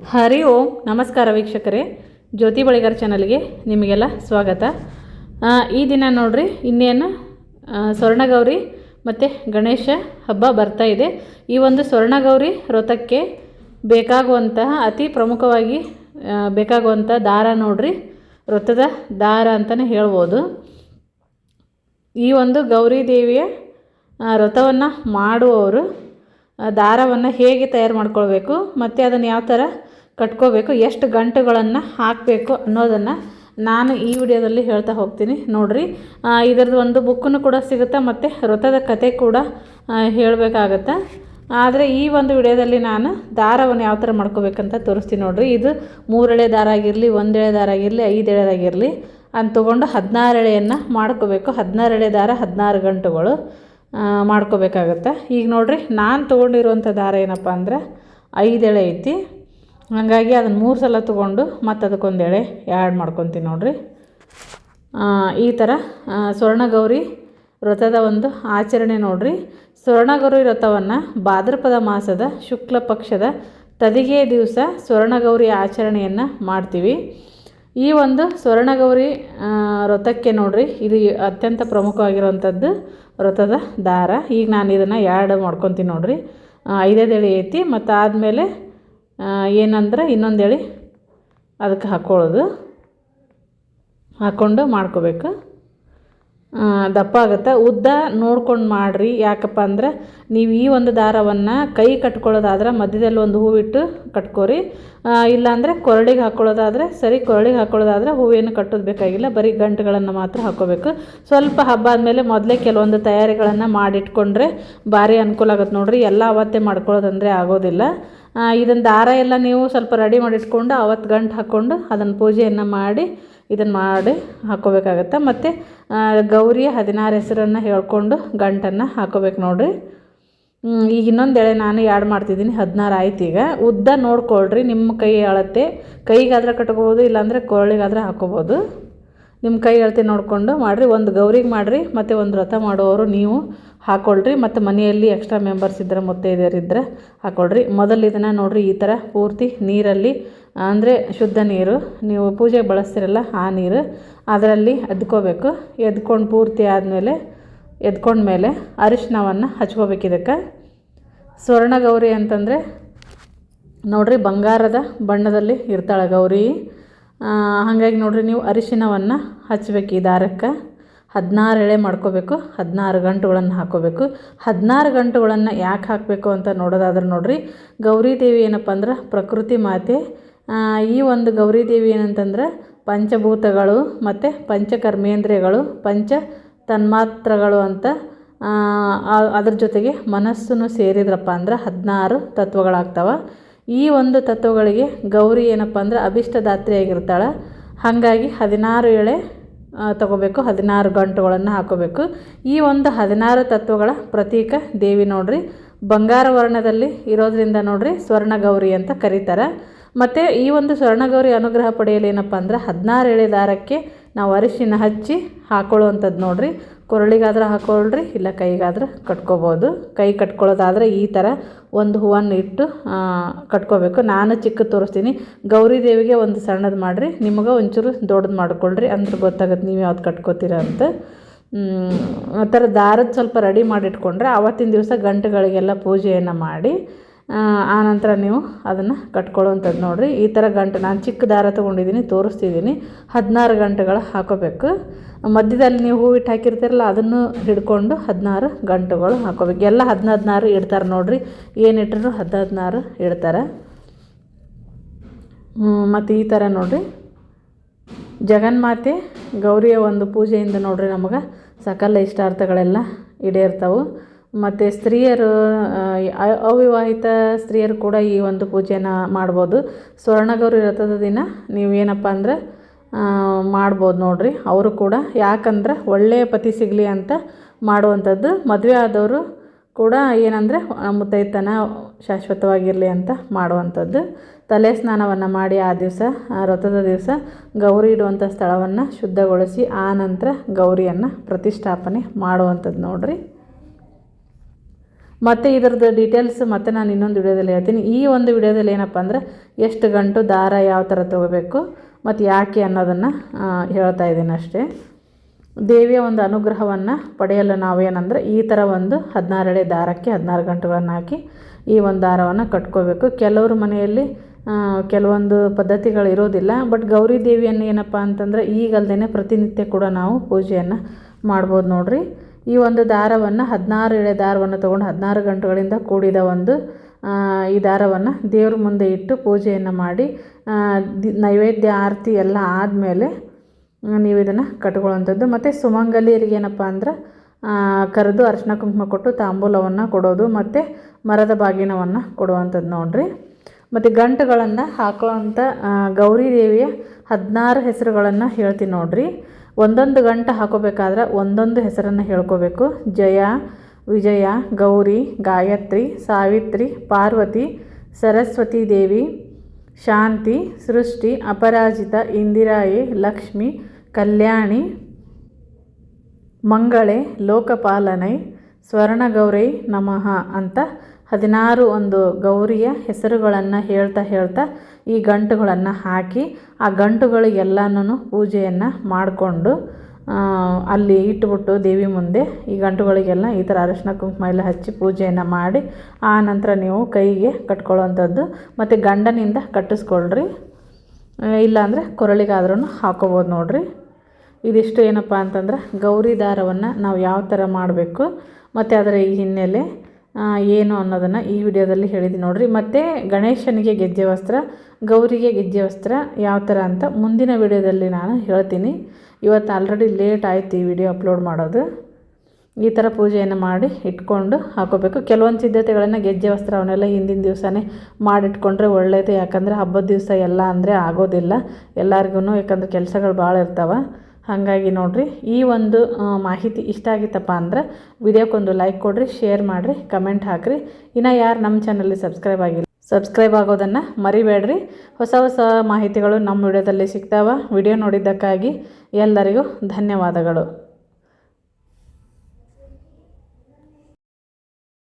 ಹರಿ ಓಂ, ನಮಸ್ಕಾರ ವೀಕ್ಷಕರೇ. ಜ್ಯೋತಿ ಬಳಿಗಾರ್ ಚಾನಲ್ಗೆ ನಿಮಗೆಲ್ಲ ಸ್ವಾಗತ. ಈ ದಿನ ನೋಡ್ರಿ, ಇನ್ನೇನು ಸ್ವರ್ಣಗೌರಿ ಮತ್ತು ಗಣೇಶ ಹಬ್ಬ ಬರ್ತಾ ಇದೆ. ಈ ಒಂದು ಸ್ವರ್ಣಗೌರಿ ವ್ರತಕ್ಕೆ ಬೇಕಾಗುವಂತಹ, ಅತಿ ಪ್ರಮುಖವಾಗಿ ಬೇಕಾಗುವಂಥ ದಾರ ನೋಡ್ರಿ. ವ್ರತದ ದಾರ ಅಂತಲೇ ಹೇಳ್ಬೋದು. ಈ ಒಂದು ಗೌರಿ ದೇವಿಯ ವ್ರತವನ್ನು ಮಾಡುವವರು ದಾರವನ್ನು ಹೇಗೆ ತಯಾರು ಮಾಡ್ಕೊಳ್ಬೇಕು, ಮತ್ತು ಅದನ್ನು ಯಾವ ಥರ ಕಟ್ಕೋಬೇಕು, ಎಷ್ಟು ಗಂಟುಗಳನ್ನು ಹಾಕಬೇಕು ಅನ್ನೋದನ್ನು ನಾನು ಈ ವಿಡಿಯೋದಲ್ಲಿ ಹೇಳ್ತಾ ಹೋಗ್ತೀನಿ ನೋಡಿರಿ. ಇದರದ್ದು ಒಂದು ಬುಕ್ಕನ್ನು ಕೂಡ ಸಿಗುತ್ತೆ, ಮತ್ತು ವೃತ್ತದ ಕತೆ ಕೂಡ ಹೇಳಬೇಕಾಗತ್ತೆ. ಆದರೆ ಈ ಒಂದು ವಿಡಿಯೋದಲ್ಲಿ ನಾನು ದಾರವನ್ನು ಯಾವ ಥರ ಮಾಡ್ಕೋಬೇಕಂತ ತೋರಿಸ್ತೀನಿ ನೋಡಿರಿ. ಇದು ಮೂರೆಳೆ ದಾರ ಆಗಿರಲಿ, ಒಂದೆಳೆ ದಾರ ಆಗಿರಲಿ ಐದು ಎಳೆದಾಗಿರಲಿ ಅಂತ ತೊಗೊಂಡು ಹದಿನಾರು ಎಳೆಯನ್ನು ಮಾಡ್ಕೋಬೇಕು. ಹದಿನಾರು ಎಳೆ ದಾರ, ಹದಿನಾರು ಗಂಟುಗಳು ಮಾಡ್ಕೋಬೇಕಾಗತ್ತೆ. ಈಗ ನೋಡಿರಿ, ನಾನು ತೊಗೊಂಡಿರುವಂಥ ದಾರ ಏನಪ್ಪ ಅಂದ್ರೆ ಐದು ಎಳೆ ಐತಿ. ಹಾಗಾಗಿ ಅದನ್ನು ಮೂರು ಸಲ ತೊಗೊಂಡು ಮತ್ತು ಅದಕ್ಕೊಂದು ಎಳೆ ಆ್ಯಡ್ ಮಾಡ್ಕೊತೀನಿ ನೋಡಿರಿ. ಈ ಥರ ಸ್ವರ್ಣಗೌರಿ ವ್ರತದ ಒಂದು ಆಚರಣೆ ನೋಡ್ರಿ. ಸ್ವರ್ಣಗೌರಿ ವ್ರತವನ್ನು ಭಾದ್ರಪದ ಮಾಸದ ಶುಕ್ಲ ಪಕ್ಷದ ತದಿಗೆ ದಿವಸ ಸ್ವರ್ಣಗೌರಿ ಆಚರಣೆಯನ್ನು ಮಾಡ್ತೀವಿ. ಈ ಒಂದು ಸ್ವರ್ಣಗೌರಿ ವ್ರತಕ್ಕೆ ನೋಡಿರಿ ಇದು ಅತ್ಯಂತ ಪ್ರಮುಖವಾಗಿರುವಂಥದ್ದು ವ್ರತದ ದಾರ. ಈಗ ನಾನು ಇದನ್ನು ಎರಡು ಮಾಡ್ಕೊತೀನಿ ನೋಡಿರಿ. ಆ, ಐದೈದು ಎಳೆ ಐತಿ ಮತ್ತು ಆದಮೇಲೆ ಏನಂದ್ರೆ ಇನ್ನೊಂದು ಹೇಳಿ ಅದಕ್ಕೆ ಹಾಕ್ಕೊಳ್ಳೋದು. ಹಾಕ್ಕೊಂಡು ಮಾಡ್ಕೋಬೇಕು. ದಪ್ಪ ಆಗುತ್ತೆ. ಉದ್ದ ನೋಡ್ಕೊಂಡು ಮಾಡಿರಿ. ಯಾಕಪ್ಪ ಅಂದರೆ ನೀವು ಈ ಒಂದು ದಾರವನ್ನು ಕೈ ಕಟ್ಕೊಳ್ಳೋದಾದ್ರೆ ಮಧ್ಯದಲ್ಲಿ ಒಂದು ಹೂವಿಟ್ಟು ಕಟ್ಕೋರಿ. ಇಲ್ಲಾಂದರೆ ಕೊರಳಿಗೆ ಹಾಕ್ಕೊಳ್ಳೋದಾದರೆ ಸರಿ, ಕೊರಳಿಗೆ ಹಾಕ್ಕೊಳ್ಳೋದಾದ್ರೆ ಹೂವೇನು ಕಟ್ಟೋದು ಬೇಕಾಗಿಲ್ಲ. ಬರೀ ಗಂಟುಗಳನ್ನು ಮಾತ್ರ ಹಾಕ್ಕೋಬೇಕು ಸ್ವಲ್ಪ ಹಬ್ಬ ಆದಮೇಲೆ ಮೊದಲೇ ಕೆಲವೊಂದು ತಯಾರಿಗಳನ್ನು ಮಾಡಿಟ್ಕೊಂಡ್ರೆ ಭಾರಿ ಅನುಕೂಲ ಆಗುತ್ತೆ ನೋಡಿರಿ. ಎಲ್ಲ ಅವತ್ತೇ ಮಾಡ್ಕೊಳ್ಳೋದಂದರೆ ಆಗೋದಿಲ್ಲ. ಇದನ್ನು ದಾರ ಎಲ್ಲ ನೀವು ಸ್ವಲ್ಪ ರೆಡಿ ಮಾಡಿಟ್ಕೊಂಡು ಅವತ್ತು ಗಂಟು ಹಾಕ್ಕೊಂಡು ಅದನ್ನು ಪೂಜೆಯನ್ನು ಮಾಡಿ ಇದನ್ನು ಮಾಡಿ ಹಾಕ್ಕೋಬೇಕಾಗತ್ತೆ ಮತ್ತು ಗೌರಿಯ ಹದಿನಾರು ಹೆಸರನ್ನು ಹೇಳ್ಕೊಂಡು ಗಂಟನ್ನು ಹಾಕ್ಕೋಬೇಕು ನೋಡಿರಿ. ಈಗ ಇನ್ನೊಂದು ಎಳೆ ನಾನು ಎರಡು ಮಾಡ್ತಿದ್ದೀನಿ, ಹದಿನಾರು ಆಯ್ತು ಈಗ. ಉದ್ದ ನೋಡ್ಕೊಳ್ರಿ ನಿಮ್ಮ ಕೈ ಅಳತೆ. ಕೈಗಾದ್ರೆ ಕಟ್ಕೋಬೋದು, ಇಲ್ಲಾಂದರೆ ಕೊರಳಿಗಾದ್ರೆ ಹಾಕ್ಕೋಬೋದು ನಿಮ್ಮ ಕೈ ಅಳತೆ ನೋಡಿಕೊಂಡು ಮಾಡಿರಿ, ಒಂದು ಗೌರಿಗೆ ಮಾಡಿರಿ, ಮತ್ತು ಒಂದು ರಥ ಮಾಡುವವರು ನೀವು ಹಾಕ್ಕೊಳ್ರಿ ಮತ್ತು ಮನೆಯಲ್ಲಿ ಎಕ್ಸ್ಟ್ರಾ ಮೆಂಬರ್ಸ್ ಇದ್ದರೆ ಮುತ್ತೈದೆಯರಿದ್ದರೆ ಹಾಕ್ಕೊಳ್ರಿ ಮೊದಲು ಇದನ್ನು ನೋಡಿರಿ, ಈ ಥರ ಪೂರ್ತಿ ನೀರಲ್ಲಿ ಅಂದರೆ ಶುದ್ಧ ನೀರು, ನೀವು ಪೂಜೆಗೆ ಬಳಸ್ತೀರಲ್ಲ ಆ ನೀರು ಅದರಲ್ಲಿ ಎದ್ಕೋಬೇಕು. ಎದ್ಕೊಂಡು ಪೂರ್ತಿ ಆದಮೇಲೆ ಎದ್ಕೊಂಡ್ಮೇಲೆ ಅರಿಶಿನವನ್ನು ಹಚ್ಕೋಬೇಕು ಇದಕ್ಕೆ. ಸ್ವರ್ಣಗೌರಿ ಅಂತಂದರೆ, ನೋಡ್ರಿ ಬಂಗಾರದ ಬಣ್ಣದಲ್ಲಿ ಇರ್ತಾಳೆ ಗೌರಿ. ಹಾಗಾಗಿ ನೋಡ್ರಿ ನೀವು ಅರಿಶಿನವನ್ನು ಹಚ್ಬೇಕು ಈ ದಾರಕ್ಕೆ. ಹದಿನಾರು ಎಳೆ ಮಾಡ್ಕೋಬೇಕು, ಹದಿನಾರು ಗಂಟುಗಳನ್ನು ಹಾಕೋಬೇಕು. ಹದಿನಾರು ಗಂಟುಗಳನ್ನು ಯಾಕೆ ಹಾಕಬೇಕು ಅಂತ ನೋಡೋದಾದ್ರೆ ನೋಡ್ರಿ, ಗೌರಿ ದೇವಿ ಏನಪ್ಪ ಅಂದ್ರೆ ಪ್ರಕೃತಿ ಮಾತೆ ಈ ಒಂದು ಗೌರಿ ದೇವಿ ಏನಂತಂದ್ರೆ ಪಂಚಭೂತಗಳು ಮತ್ತು ಪಂಚಕರ್ಮೇಂದ್ರಿಯಗಳು, ಪಂಚ ತನ್ಮಾತ್ರಗಳು ಅಂತ ಅದ್ರ ಜೊತೆಗೆ ಮನಸ್ಸನ್ನು ಸೇರಿದ್ರಪ್ಪ ಅಂದ್ರೆ ಹದಿನಾರು ತತ್ವಗಳಾಗ್ತವೆ. ಈ ಒಂದು ತತ್ವಗಳಿಗೆ ಗೌರಿ ಏನಪ್ಪ ಅಂದ್ರೆ ಅಭಿಷ್ಟದಾತ್ರಿಯಾಗಿರ್ತಾಳೆ ಹಾಗಾಗಿ ಹದಿನಾರು ಎಳೆ ತಗೋಬೇಕು, ಹದಿನಾರು ಗಂಟುಗಳನ್ನು ಹಾಕೋಬೇಕು. ಈ ಒಂದು ಹದಿನಾರು ತತ್ವಗಳ ಪ್ರತೀಕ ದೇವಿ ನೋಡ್ರಿ. ಬಂಗಾರ ವರ್ಣದಲ್ಲಿ ಇರೋದ್ರಿಂದ ನೋಡ್ರಿ ಸ್ವರ್ಣಗೌರಿ ಅಂತ ಕರೀತಾರೆ. ಮತ್ತು ಈ ಒಂದು ಸ್ವರ್ಣಗೌರಿ ಅನುಗ್ರಹ ಪಡೆಯಲು ಏನಪ್ಪ ಅಂದ್ರೆ ಹದಿನಾರು ಎಳೆ ದಾರಕ್ಕೆ ನಾವು ಅರಿಶಿನ ಹಚ್ಚಿ ಹಾಕೊಳ್ಳುವಂಥದ್ದು ನೋಡಿರಿ. ಕೊರಳಿಗಾದ್ರೆ ಹಾಕೊಳ್ರಿ, ಇಲ್ಲ ಕೈಗಾದ್ರೆ ಕಟ್ಕೋಬೋದು. ಕೈ ಕಟ್ಕೊಳ್ಳೋದಾದರೆ ಈ ಥರ ಒಂದು ಹೂವನ್ನು ಇಟ್ಟು ಕಟ್ಕೋಬೇಕು. ನಾನು ಚಿಕ್ಕ ತೋರಿಸ್ತೀನಿ. ಗೌರಿ ದೇವಿಗೆ ಒಂದು ಸಣ್ಣದು ಮಾಡಿರಿ. ನಿಮಗೆ ಒಂಚೂರು ದೊಡ್ಡದು ಮಾಡ್ಕೊಳ್ರಿ. ಅಂದ್ರೆ ಗೊತ್ತಾಗುತ್ತೆ ನೀವು ಯಾವ್ದು ಕಟ್ಕೋತೀರ ಅಂತ. ಆ ಥರ ದಾರದ ಸ್ವಲ್ಪ ರೆಡಿ ಮಾಡಿಟ್ಕೊಂಡ್ರೆ ಆವತ್ತಿನ ದಿವಸ ಗಂಟುಗಳಿಗೆಲ್ಲ ಪೂಜೆಯನ್ನು ಮಾಡಿ ಆನಂತರ ನೀವು ಅದನ್ನು ಕಟ್ಕೊಳ್ಳುವಂಥದ್ದು ನೋಡಿರಿ. ಈ ಥರ ಗಂಟು ನಾನು ಚಿಕ್ಕ ದಾರ ತೊಗೊಂಡಿದ್ದೀನಿ, ತೋರಿಸ್ತಿದ್ದೀನಿ. ಹದಿನಾರು ಗಂಟೆಗಳು ಹಾಕೋಬೇಕು. ಮಧ್ಯದಲ್ಲಿ ನೀವು ಹೂವಿಟ್ಟು ಹಾಕಿರ್ತೀರಲ್ಲ, ಅದನ್ನು ಹಿಡ್ಕೊಂಡು ಹದಿನಾರು ಗಂಟುಗಳು ಹಾಕೋಬೇಕು. ಎಲ್ಲ ಹದಿನ ಹದಿನಾರು ಇಡ್ತಾರೆ ನೋಡಿರಿ. ಹದ್ ಹದಿನಾರು ಇಡ್ತಾರೆ. ಮತ್ತು ಈ ಥರ ನೋಡಿರಿ. ಜಗನ್ಮಾತೆ ಗೌರಿಯ ಒಂದು ಪೂಜೆಯಿಂದ ನೋಡಿರಿ ನಮಗೆ. ಸಕಲ ಇಷ್ಟಾರ್ಥಗಳೆಲ್ಲ ಈಡೇರ್ತವೆ. ಮತ್ತು ಸ್ತ್ರೀಯರು ಅವಿವಾಹಿತ ಸ್ತ್ರೀಯರು ಕೂಡ ಈ ಒಂದು ಪೂಜೆನ ಮಾಡ್ಬೋದು. ಸ್ವರ್ಣಗೌರಿ ವ್ರತದ ದಿನ ನೀವು ಏನಪ್ಪ ಅಂದ್ರೆ ಮಾಡ್ಬೋದು ನೋಡಿರಿ. ಅವರು ಕೂಡ ಯಾಕಂದ್ರೆ ಒಳ್ಳೆಯ ಪತಿ ಸಿಗಲಿ ಅಂತ ಮಾಡುವಂಥದ್ದು. ಮದುವೆ ಆದವರು ಕೂಡ ಏನಂದರೆ ಮುತ್ತೈತನ ಶಾಶ್ವತವಾಗಿರಲಿ ಅಂತ ಮಾಡುವಂಥದ್ದು. ತಲೆ ಸ್ನಾನವನ್ನು ಮಾಡಿ ಆ ದಿವಸ ರಥದ ದಿವಸ ಗೌರಿ ಇಡುವಂಥ ಸ್ಥಳವನ್ನು ಶುದ್ಧಗೊಳಿಸಿ ಆ ನಂತರ ಗೌರಿಯನ್ನು ಪ್ರತಿಷ್ಠಾಪನೆ ಮಾಡುವಂಥದ್ದು ನೋಡ್ರಿ. ಮತ್ತು ಇದ್ರದ್ದು ಡೀಟೇಲ್ಸ್ ಮತ್ತೆ ನಾನು ಇನ್ನೊಂದು ವಿಡಿಯೋದಲ್ಲಿ ಹೇಳ್ತೀನಿ. ಈ ಒಂದು ವಿಡಿಯೋದಲ್ಲಿ ಏನಪ್ಪ ಅಂದರೆ ಎಷ್ಟು ಗಂಟು ದಾರ ಯಾವ ಥರ ತೊಗೋಬೇಕು, ಮತ್ತು ಯಾಕೆ ಅನ್ನೋದನ್ನು ಹೇಳ್ತಾ ಇದ್ದೀನಿ ಅಷ್ಟೇ. ದೇವಿಯ ಒಂದು ಅನುಗ್ರಹವನ್ನು ಪಡೆಯಲು ನಾವೇನಂದ್ರೆ ಈ ಥರ ಒಂದು ಹದಿನಾರಳೆ ದಾರಕ್ಕೆ ಹದಿನಾರು ಗಂಟುಗಳನ್ನು ಹಾಕಿ ಈ ಒಂದು ದಾರವನ್ನು ಕಟ್ಕೋಬೇಕು. ಕೆಲವರು ಮನೆಯಲ್ಲಿ ಕೆಲವೊಂದು ಪದ್ಧತಿಗಳು ಇರೋದಿಲ್ಲ, ಬಟ್ ಗೌರಿ ದೇವಿಯನ್ನು ಏನಪ್ಪ ಅಂತಂದ್ರೆ ಈಗಲ್ದೇ ಪ್ರತಿನಿತ್ಯ ಕೂಡ ನಾವು ಪೂಜೆಯನ್ನು ಮಾಡ್ಬೋದು ನೋಡ್ರಿ. ಈ ಒಂದು ದಾರವನ್ನು ಹದಿನಾರು ಎಳೆ ದಾರವನ್ನು ತೊಗೊಂಡು ಹದಿನಾರು ಗಂಟುಗಳಿಂದ ಕೂಡಿದ ಒಂದು ಈ ದಾರವನ್ನು ದೇವ್ರ ಮುಂದೆ ಇಟ್ಟು ಪೂಜೆಯನ್ನು ಮಾಡಿ ದಿ- ನೈವೇದ್ಯ ಆರತಿ ಎಲ್ಲ ಆದಮೇಲೆ ನೀವು ಇದನ್ನು ಕಟ್ಕೊಳ್ಳುವಂಥದ್ದು. ಮತ್ತು ಸುಮಂಗಲಿಯರಿಗೆ ಏನಪ್ಪ ಅಂದ್ರೆ ಕರೆದು ಅರಶಿನ ಕುಂಕುಮ ಕೊಟ್ಟು ತಾಂಬೂಲವನ್ನು ಕೊಡೋದು, ಮತ್ತು ಮರದ ಬಾಗಿನವನ್ನು ಕೊಡುವಂಥದ್ದು ನೋಡ್ರಿ. ಮತ್ತು ಗಂಟುಗಳನ್ನು ಹಾಕುವಂಥ ಗೌರಿ ದೇವಿಯ ಹದಿನಾರು ಹೆಸರುಗಳನ್ನು ಹೇಳ್ತೀನಿ ನೋಡ್ರಿ. ಒಂದೊಂದು ಗಂಟೆ ಹಾಕೋಬೇಕಾದ್ರೆ ಒಂದೊಂದು ಹೆಸರನ್ನು ಹೇಳ್ಕೋಬೇಕು. ಜಯ, ವಿಜಯ, ಗೌರಿ, ಗಾಯತ್ರಿ, ಸಾವಿತ್ರಿ, ಪಾರ್ವತಿ, ಸರಸ್ವತಿ ದೇವಿ, ಶಾಂತಿ, ಸೃಷ್ಟಿ, ಅಪರಾಜಿತ, ಇಂದಿರಾಯಿ, ಲಕ್ಷ್ಮಿ, ಕಲ್ಯಾಣಿ, ಮಂಗಳೆ, ಲೋಕಪಾಲನೈ, ಸ್ವರ್ಣಗೌರೈ ನಮಃ ಅಂತ ಹದಿನಾರು ಒಂದು ಗೌರಿಯ ಹೆಸರುಗಳನ್ನು ಹೇಳ್ತಾ ಹೇಳ್ತಾ ಈ ಗಂಟುಗಳನ್ನು ಹಾಕಿ ಆ ಗಂಟುಗಳಿಗೆಲ್ಲನೂ ಪೂಜೆಯನ್ನು ಮಾಡಿಕೊಂಡು ಅಲ್ಲಿ ಇಟ್ಬಿಟ್ಟು ದೇವಿ ಮುಂದೆ ಈ ಗಂಟುಗಳಿಗೆಲ್ಲ ಈ ಥರ ಅರಶಿನ ಕುಂಕುಮ ಎಲ್ಲ ಹಚ್ಚಿ ಪೂಜೆಯನ್ನು ಮಾಡಿ, ಆ ನಂತರ ನೀವು ಕೈಗೆ ಕಟ್ಕೊಳ್ಳೋವಂಥದ್ದು. ಮತ್ತು ಗಂಡನಿಂದ ಕಟ್ಟಿಸ್ಕೊಳ್ರಿ. ಇಲ್ಲಾಂದರೆ ಕೊರಳಿಗಾದ್ರೂ ಹಾಕೋಬೋದು ನೋಡ್ರಿ. ಇದಿಷ್ಟು ಏನಪ್ಪ ಅಂತಂದ್ರೆ ಗೌರಿ ದಾರವನ್ನು ನಾವು ಯಾವ ಥರ ಮಾಡಬೇಕು, ಮತ್ತು ಅದರ ಈ ಹಿನ್ನೆಲೆ ಏನು ಅನ್ನೋದನ್ನು ಈ ವಿಡಿಯೋದಲ್ಲಿ ಹೇಳಿದ್ದೀನಿ ನೋಡಿರಿ. ಮತ್ತು ಗಣೇಶನಿಗೆ ಗೆಜ್ಜೆ ವಸ್ತ್ರ, ಗೌರಿಗೆ ಗೆಜ್ಜೆ ವಸ್ತ್ರ ಯಾವ ಥರ ಅಂತ ಮುಂದಿನ ವಿಡಿಯೋದಲ್ಲಿ ನಾನು ಹೇಳ್ತೀನಿ. ಇವತ್ತು ಆಲ್ರೆಡಿ ಲೇಟ್ ಆಯಿತು ಈ ವಿಡಿಯೋ ಅಪ್ಲೋಡ್ ಮಾಡೋದು. ಈ ಥರ ಪೂಜೆಯನ್ನು ಮಾಡಿ ಇಟ್ಕೊಂಡು ಹಾಕೋಬೇಕು. ಕೆಲವೊಂದು ಸಿದ್ಧತೆಗಳನ್ನು ಗೆಜ್ಜೆ ವಸ್ತ್ರ ಅವನ್ನೆಲ್ಲ ಹಿಂದಿನ ದಿವಸನೇ ಮಾಡಿಟ್ಕೊಂಡ್ರೆ ಒಳ್ಳೆಯದು ಯಾಕಂದರೆ ಹಬ್ಬದ ದಿವಸ ಎಲ್ಲ ಅಂದರೆ ಆಗೋದಿಲ್ಲ. ಎಲ್ಲರಿಗೂ ಯಾಕಂದ್ರೆ ಕೆಲಸಗಳು ಭಾಳ ಇರ್ತಾವೆ. ಹಾಗಾಗಿ ನೋಡಿರಿ, ಈ ಒಂದು ಮಾಹಿತಿ ಇಷ್ಟ ಆಗಿತ್ತಪ್ಪ ಅಂದ್ರೆ ವಿಡಿಯೋಕ್ಕೊಂದು ಲೈಕ್ ಕೊಡಿರಿ ಶೇರ್ ಮಾಡಿರಿ ಕಮೆಂಟ್ ಹಾಕಿರಿ. ಇನ್ನು ಯಾರು ನಮ್ಮ ಚಾನಲ್ಲಿ ಸಬ್ಸ್ಕ್ರೈಬ್ ಆಗಿಲ್ಲ ಸಬ್ಸ್ಕ್ರೈಬ್ ಆಗೋದನ್ನು ಮರಿಬೇಡ್ರಿ. ಹೊಸ ಹೊಸ ಮಾಹಿತಿಗಳು ನಮ್ಮ ವಿಡಿಯೋದಲ್ಲಿ ಸಿಗ್ತಾವೆ. ವಿಡಿಯೋ ನೋಡಿದ್ದಕ್ಕಾಗಿ ಎಲ್ಲರಿಗೂ ಧನ್ಯವಾದಗಳು.